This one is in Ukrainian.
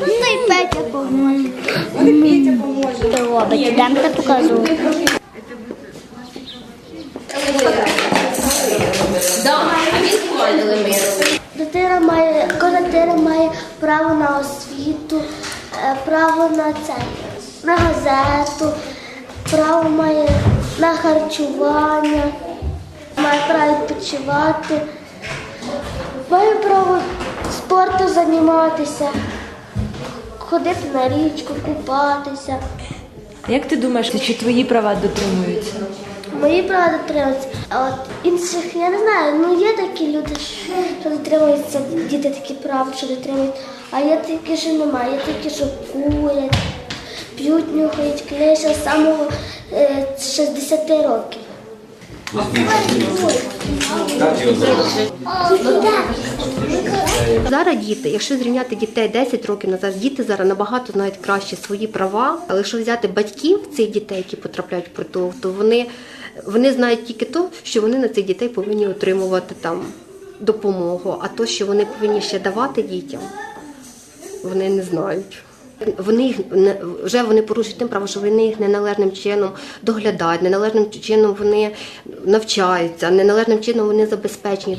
Ну і Петя поможе. Петя поможе. Що робить? Покажу. Дитина має, кожна дитина має право на освіту, е, право на це, на газету, право має на харчування, має право відпочивати, має право спортом займатися, ходити на річку, купатися. Як ти думаєш, чи твої права дотримуються? Мої права дотримуються, а от інших я не знаю. Ну є такі люди, що дотримуються, діти такі права, що дотримують. А є такі, що немає, є такі, що курять, п'ють, нюхають клеша з самого е, 60 років. Зараз діти, якщо зрівняти дітей 10 років назад, діти зараз набагато знають краще свої права. Але якщо взяти батьків цих дітей, які потрапляють в притулок, то вони, вони знають тільки то, що вони на цих дітей повинні отримувати там допомогу. А то, що вони повинні ще давати дітям, вони не знають. Вони їх вже вони порушують тим право, що вони їх неналежним чином доглядають, неналежним чином вони навчаються, неналежним чином вони забезпечені.